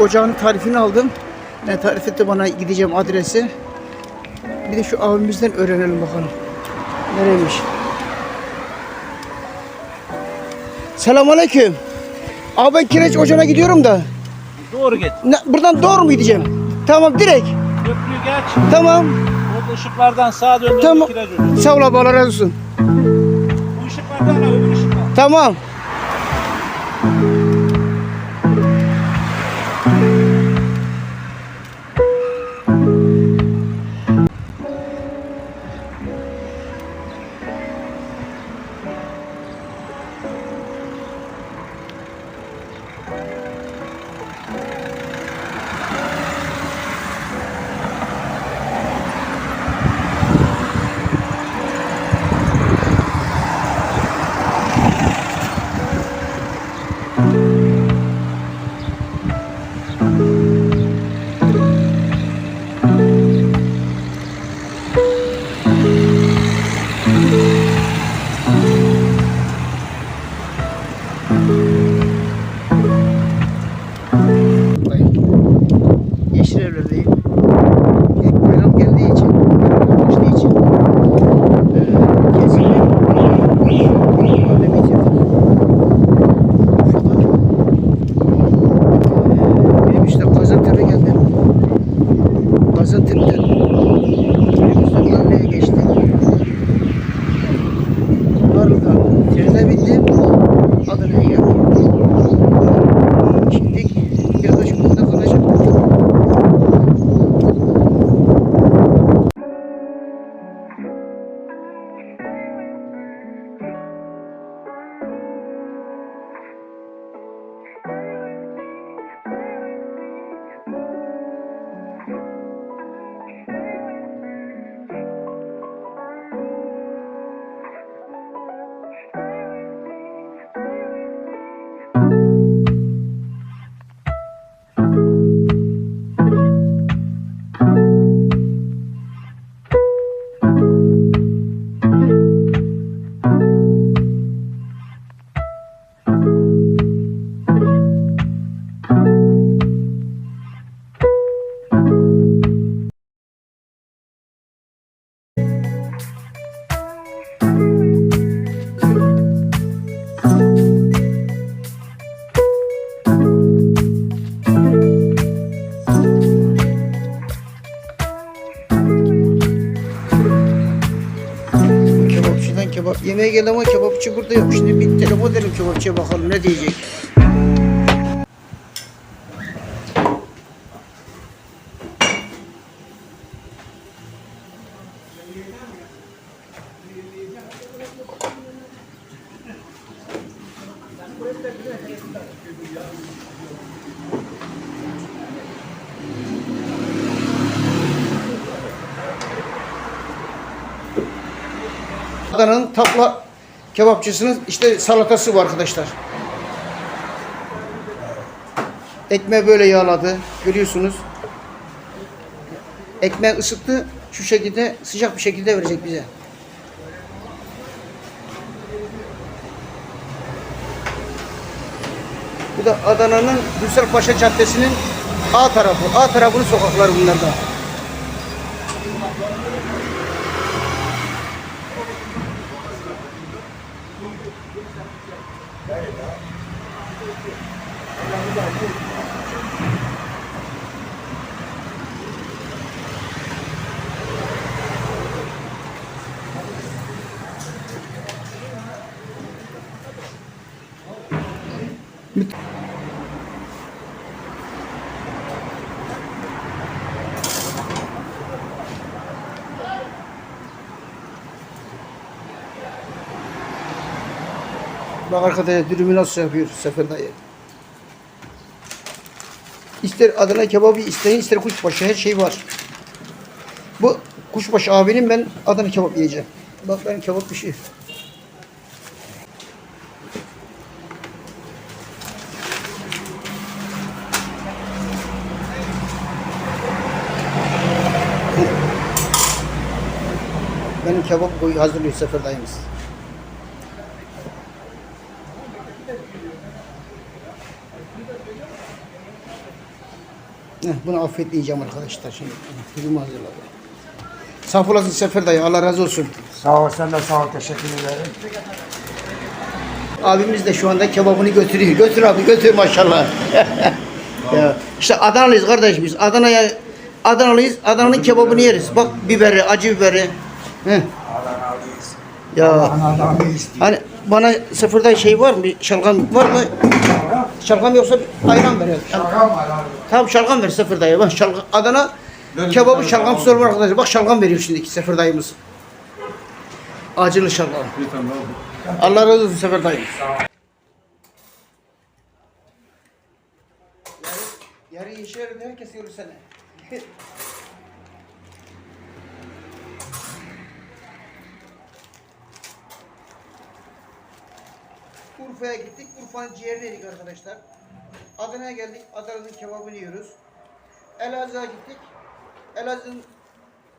Ocağın tarifini aldım. Ne tarif etti bana gideceğim adresi. Bir de şu abimizden öğrenelim bakalım. Nereymiş? Selamünaleyküm. Abi ben kireç ocağına gidiyorum da. Doğru git. Ne, buradan doğru mu gideceğim? Tamam direkt. Köprüyü geç. Tamam. O ışıklardan sağa dön. Tamam. Kiraz olur. Sağ ol abi Allah razı olsun. Bu ışıklardan da öbür ışıklar. Tamam. Yeşil yemeğe geldi ama kebapçı burada yok. Şimdi bir telefon edelim kebapçıya bakalım ne diyecek. Adana'nın tapla kebapçısının işte salatası bu arkadaşlar. Ekmeği böyle yağladı. Görüyorsunuz. Ekmeği ısıttı. Şu şekilde sıcak bir şekilde verecek bize. Bu da Adana'nın Gülsel Paşa Caddesi'nin A tarafı. A tarafının sokakları bunlarda. Bak arkadaşlar dürümü nasıl yapıyor Sefer dayı. İster Adana kebabı isteyin ister kuşbaşı her şey var. Bu kuşbaşı abinin ben Adana kebap yiyeceğim. Bak ben kebap. Benim kebap hazırlıyor Sefer dayımız. Heh, bunu afiyetle yiyeceğim arkadaşlar şimdi. Film hazırladım. Saf olasın Sefer dayı. Allah razı olsun. Sağ ol sen de sağ ol teşekkür ederim. Abimiz de şu anda kebabını götürüyor. Götür abi götür maşallah. ya, işte Adanalıyız kardeş biz. Adana'ya Adanalıyız. Adana'nın kebabını yeriz. Bak biberi, acı biberi. Heh. Ya Allah'ın adamı istiyor. hani bana sıfırda şey var mı? Bir şalgam var mı? Şalgam yoksa bir ayran ver. Şaka var abi. Tamam şalgam ver sıfır dayı. Bak şalgam, Adana kebabı şalgam sorma arkadaşlar. Bak şalgam veriyor şimdiki sıfır dayımız. Acılı şalgam. Allah razı olsun sıfır dayı. Yarı yarıyor herkes görür Urfa'ya gittik. Urfa'nın ciğerini yedik arkadaşlar. Adana'ya geldik. Adana'nın kebabını yiyoruz. Elazığ'a gittik. Elazığ'ın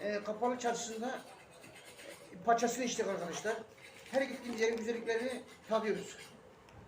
e, kapalı çarşısında paçasını içtik arkadaşlar. Her gittiğimiz yerin güzelliklerini tadıyoruz.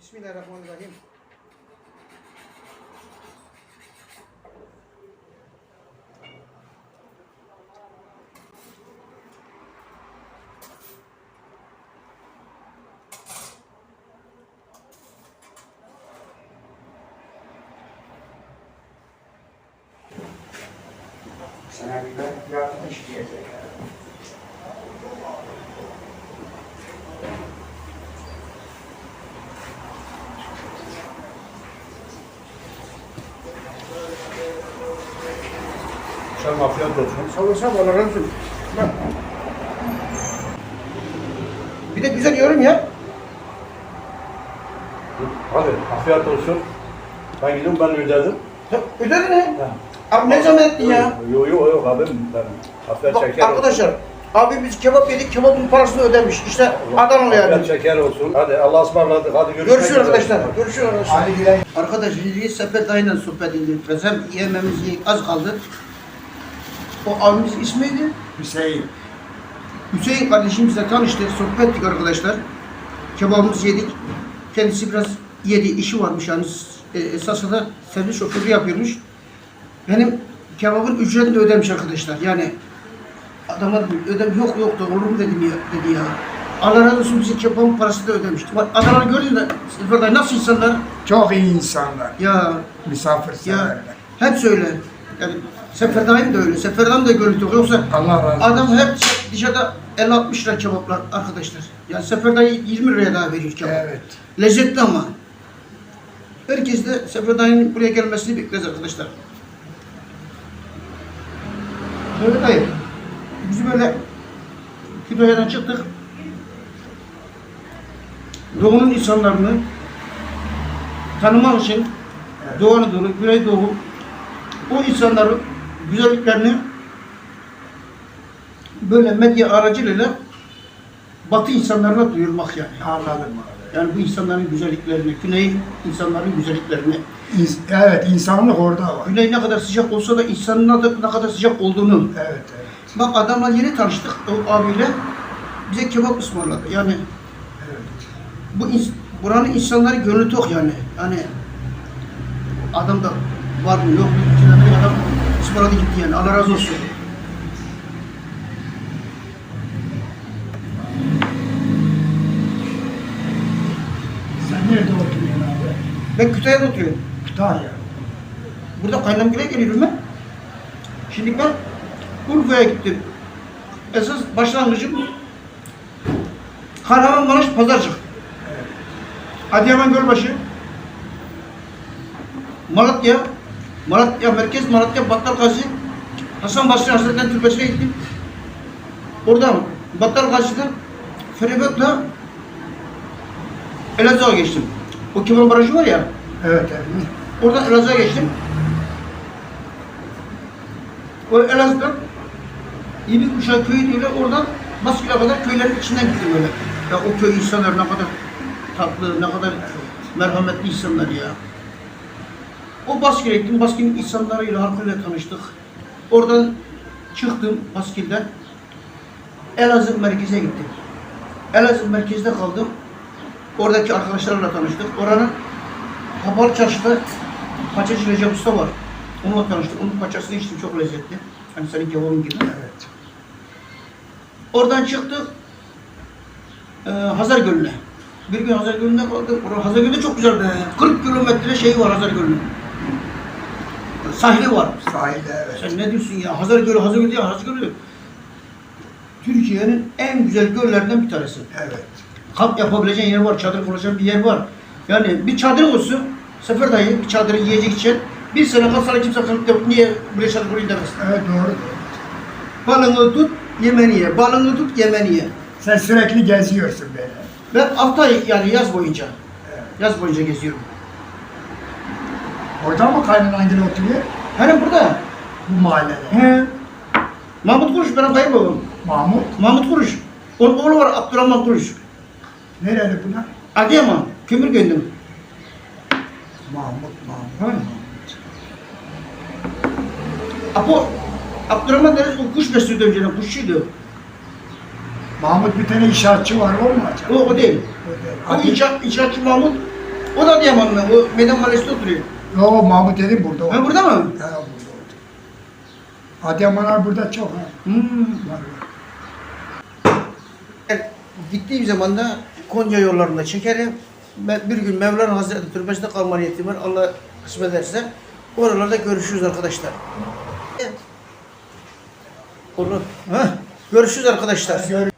Bismillahirrahmanirrahim. Sana afiyet olsun. Sağ olasın. Allah razı olsun. Bak. Bir de güzel yorum ya. Hadi afiyet olsun. Ben gidiyorum ben ödedim. Ya, Ödedin ne? Abi ne zaman ettin ya? Yok yok yok abim ben afiyet Bak şeker arkadaşlar. Abi biz kebap yedik, kebabın parasını ödemiş. İşte Adanalı yani. Afiyet şeker olsun. Hadi Allah'a ısmarladık. Hadi görüşmek Görüşürüz üzere. arkadaşlar. Görüşürüz arkadaşlar. Ali Gülen Arkadaşlar biz Sefer dayıyla sohbet ediyoruz. Hem yememiz az kaldı. O abimizin ismi neydi? Hüseyin. Hüseyin kardeşimizle tanıştık, sohbet ettik arkadaşlar. Kebabımızı yedik. Kendisi biraz yedi, işi varmış yani. E, esasında da servis şoförü yapıyormuş. Benim kebabın ücretini de ödemiş arkadaşlar. Yani adamlar ödem yok yok da olur mu dedim ya, dedi ya. Allah razı olsun bize kebabın parası da ödemiş. Bak Adanalı gördün de Sefer nasıl insanlar? Çok iyi insanlar. Ya Misafirseverler. ya hep söyle. Yani Sefer Dayım da öyle. Sefer Dayım da görüntü yok. Yoksa Allah razı olsun. adam hep dışarıda 50-60 lira kebaplar arkadaşlar. Yani Sefer Dayı 20 liraya daha veriyor kebap. Evet. Lezzetli ama. Herkes de Sefer Dayı'nın buraya gelmesini bekleriz arkadaşlar. Sefer Dayı, biz böyle Kütahya'dan çıktık. Doğu'nun insanlarını tanımak için Doğu Anadolu, Güneydoğu o insanların güzelliklerini böyle medya aracılığıyla Batı insanlarına duyurmak yani. Anladım. Yani bu insanların güzelliklerini, Güney insanların güzelliklerini. İns- evet insanlık orada var. Güney ne kadar sıcak olsa da insanın ne kadar sıcak olduğunu. Evet evet. Bak adamla yeni tanıştık o abiyle. Bize kebap ısmarladı. Yani evet. bu ins- buranın insanları gönlü tok yani. Yani adam da var mı yok mu? Tane adam ısmarladı gitti yani. Allah razı olsun. Sen nerede oturuyorsun abi? Ben Kütahya'da oturuyorum. Kütahya. Burada kaynamgile geliyorum ben. Şimdi ben Urfa'ya gittim. Esas başlangıcım Kahramanmaraş Pazarcık. Adıyaman Gölbaşı. Malatya. Malatya merkez Malatya Battal Gazi. Hasan Basri Hazretleri Türbesi'ne gittim. Oradan Battal Gazi'den feribotla Elazığ'a geçtim. O Kemal Barajı var ya. Evet evet. Oradan Elazığ'a geçtim. O Elazığ'dan İbi Kuşağı köyü diyorlar. Oradan Baskül'e kadar köylerin içinden gittim böyle. Ya o köy insanlar ne kadar tatlı, ne kadar merhametli insanlar ya. O Baskül'e gittim. Baskül'ün insanlarıyla, halkıyla tanıştık. Oradan çıktım Baskül'den. Elazığ merkeze gittim. Elazığ merkezde kaldım. Oradaki arkadaşlarla tanıştık. Oranın Kapalı Çarşı'da paçacı Recep Usta var. Onunla tanıştık. Onun paçasını içtim çok lezzetli. Hani senin kebabın gibi. Evet. Oradan çıktık. E, Hazar Gölü'ne. Bir gün Hazar Gölü'nde kaldık. Orada Hazar Gölü çok güzel. 40 kilometre şeyi var Hazar Gölü'nün. Sahili var. Sahilde evet. Sen ne diyorsun ya? Hazar Gölü, Hazar Gölü değil, Hazar Gölü. Türkiye'nin en güzel göllerinden bir tanesi. Evet. Kamp yapabileceğin yer var, çadır kuracağın bir yer var. Yani bir çadırın olsun, sefer dayı bir çadırı yiyecek için bir sene kalsana kimse kalıp yok. Niye buraya çadır kurayım demez. Evet doğru. Balını tut, yemeni ye. Balını tut, yemeni ye. Sen sürekli geziyorsun böyle. Ben 6 ay yani yaz boyunca, yaz boyunca geziyorum. Orada mı kaynanan gibi oturuyor? Hani burada. Bu mahallede. He. Mahmut Kuruş benim kayınbabam. Mahmut. Mahmut Kuruş. Onun oğlu var Abdurrahman Kuruş. Nereli bunlar? Adıyaman, kömür gönlüm. Mahmut, Mahmut. Ha. Apo, Abdurrahman deriz o kuş besliyordu önceden, kuşçuydu. Mahmut bir tane inşaatçı var o mu acaba? O, o değil. O değil. O inşaat, inşaatçı Mahmut. O da Adıyamanlı, o Meydan Mahallesi'nde oturuyor. Yo Mahmut dedim burada. o. Ha burada mı? Ha burada oldu. Adıyamanlar burada çok ha. Hmm. Var, var. Gittiğim zaman da Konya yollarında çekerim. Bir gün Mevlana Hazretleri Türbesi'nde kalma niyetim var. Allah kısmet ederse. Oralarda görüşürüz arkadaşlar. Evet. Olur. Ha? Görüşürüz arkadaşlar. Gör- Ee,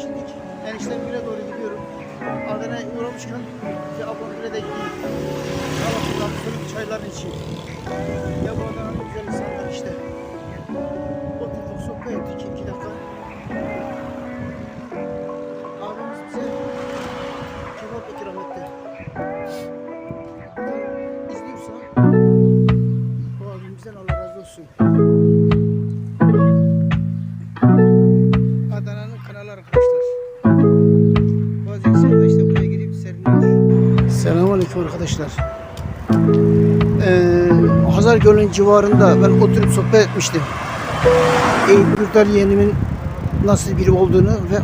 şimdi eniştemgile doğru gidiyorum. Adana'ya uğramışken bir ablamgile de gideyim. Allah'tan sonra çaylar içeyim. Ya bu Adana'nın güzel insanlar işte. Olsun. Adana'nın kanalı arkadaşlar. Bazı insanlar işte buraya gelip serinliyor. Selamünaleyküm arkadaşlar. Ee, Hazar Gölü'nün civarında ben oturup sohbet etmiştim. Eyüp Gürdal yeğenimin nasıl biri olduğunu ve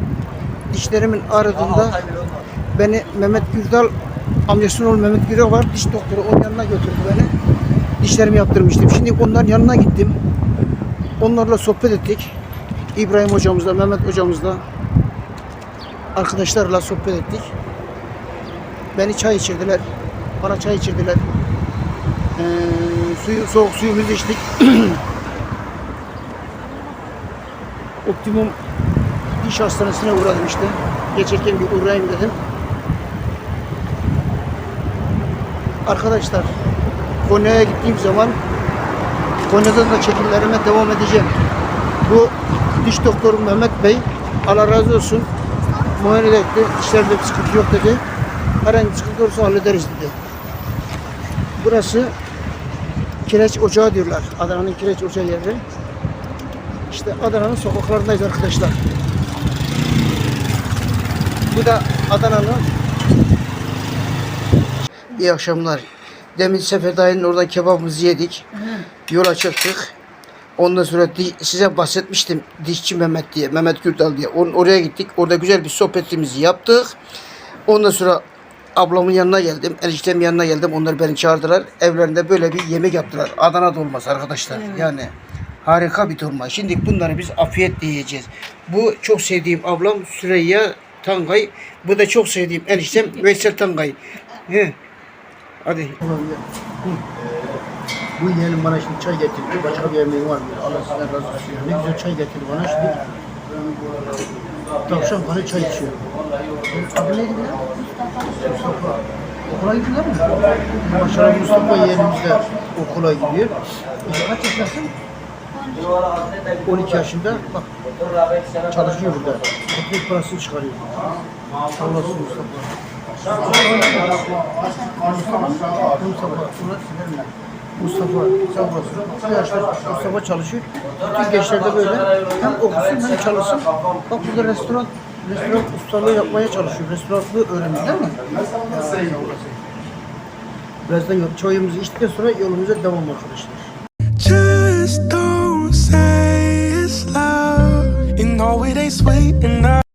dişlerimin ağrıdığında beni Mehmet Gürdal amcasının oğlu Mehmet Gürdal var diş doktoru onun yanına götürdü beni. Dişlerimi yaptırmıştım. Şimdi onların yanına gittim. Onlarla sohbet ettik. İbrahim hocamızla, Mehmet hocamızla arkadaşlarla sohbet ettik. Beni çay içirdiler. Bana çay içirdiler. Ee, suyu, soğuk suyumuzu içtik. Optimum diş hastanesine uğradım işte. Geçerken bir uğrayayım dedim. Arkadaşlar Konya'ya gittiğim zaman Konya'da da çekimlerime devam edeceğim. Bu diş doktoru Mehmet Bey Allah razı olsun muayene etti. Dişlerde bir sıkıntı yok dedi. Herhangi bir sıkıntı olursa hallederiz dedi. Burası kireç ocağı diyorlar. Adana'nın kireç ocağı yeri. İşte Adana'nın sokaklarındayız arkadaşlar. Bu da Adana'nın İyi akşamlar. Demin Sefer Dayı'nın oradan kebabımızı yedik. Yola çıktık. Ondan sonra size bahsetmiştim dişçi Mehmet diye, Mehmet Gürdal diye. Onun oraya gittik. Orada güzel bir sohbetimizi yaptık. Ondan sonra ablamın yanına geldim. Eniştemin yanına geldim. Onlar beni çağırdılar. Evlerinde böyle bir yemek yaptılar. Adana dolması arkadaşlar. Yani harika bir dolma. Şimdi bunları biz afiyetle yiyeceğiz. Bu çok sevdiğim ablam Süreyya Tangay. Bu da çok sevdiğim eniştem Veysel Tangay. He. Hadi. Bu yeğenim bana şimdi çay getirdi. Başka bir yemeğim var diyor. Allah sizden razı olsun. Ne güzel çay getirdi bana şimdi. Tavşan bana çay içiyor. Adı neydi bu? Mustafa. Okula gidiyor mu? Maşallah Mustafa yeğenimiz de okula gidiyor. E, kaç yaşındasın? 12 yaşında. Bak çalışıyor burada. Ekmek parasını çıkarıyor. Sağ olasın Mustafa. Mustafa, Mustafa, Mustafa çalışıyor. Bütün gençlerde böyle hem okusun hem çalışsın. Bak burada restoran, restoran ustalığı yapmaya çalışıyor. Restoranlığı öğreniyor değil mi? Birazdan çayımızı içtikten sonra yolumuza devam arkadaşlar. Just don't say it's love. it ain't sweet I